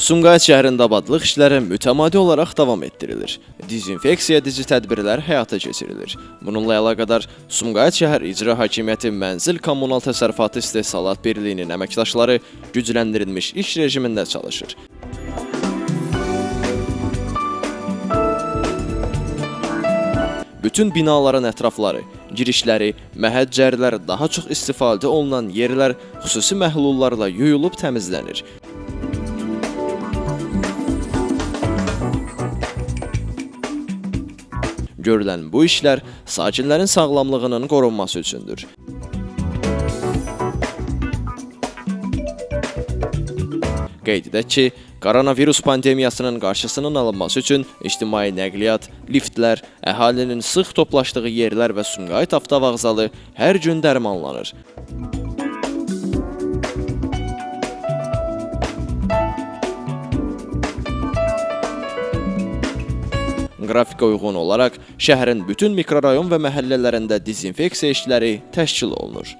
Sumqayıt şəhərində abadlıq işləri mütəmadi olaraq davam etdirilir. Dezinfeksiya edici tədbirlər həyata keçirilir. Bununla əlaqədar Sumqayıt şəhər İcra Hakimiyyəti Mənzil Kommunal Təsərrüfatı İstehsalat Birliyinin əməkdaşları gücləndirilmiş iş rejimində çalışır. Bütün binaların ətrafları, girişləri, məhəccərlər, daha çox istifadə olunan yerlər xüsusi məhlullarla yuyulub təmizlənir. Görülən bu işlər sakinlərin sağlamlığının qorunması üçündür. Qeyd edək ki, koronavirus pandemiyasının qarşısının alınması üçün ictimai nəqliyyat, liftlər, əhalinin sıx toplaşdığı yerlər və Sumqayıt avtovağzalı hər gün dərmanlanır. Qrafika uyğun olaraq şəhərin bütün mikrorayon və məhəllələrində dezinfeksiya işləri təşkil olunur.